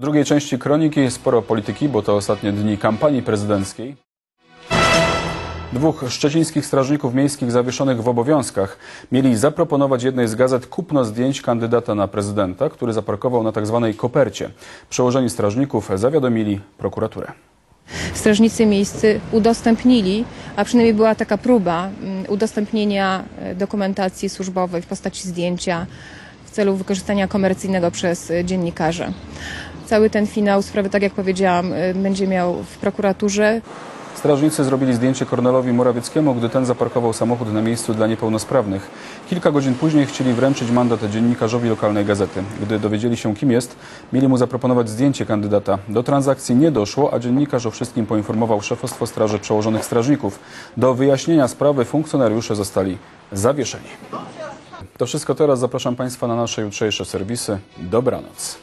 drugiej części kroniki sporo polityki, bo to ostatnie dni kampanii prezydenckiej. Dwóch szczecińskich strażników miejskich zawieszonych w obowiązkach mieli zaproponować jednej z gazet kupno zdjęć kandydata na prezydenta, który zaparkował na tzw. kopercie. Przełożeni strażników zawiadomili prokuraturę. strażnicy miejscy udostępnili, a przynajmniej była taka próba mm, udostępnienia e, dokumentacji służbowej w postaci zdjęcia w celu wykorzystania komercyjnego przez e, dziennikarzy. Cały ten finał sprawy, tak jak powiedziałam, e, będzie miał w prokuraturze. Strażnicy zrobili zdjęcie Kornelowi Morawieckiemu, gdy ten zaparkował samochód na miejscu dla niepełnosprawnych. Kilka godzin później chcieli wręczyć mandat dziennikarzowi lokalnej gazety. Gdy dowiedzieli się, kim jest, mieli mu zaproponować zdjęcie kandydata. Do transakcji nie doszło, a dziennikarz o wszystkim poinformował szefostwo Straży Przełożonych Strażników. Do wyjaśnienia sprawy funkcjonariusze zostali zawieszeni. To wszystko teraz. Zapraszam Państwa na nasze jutrzejsze serwisy. Dobranoc.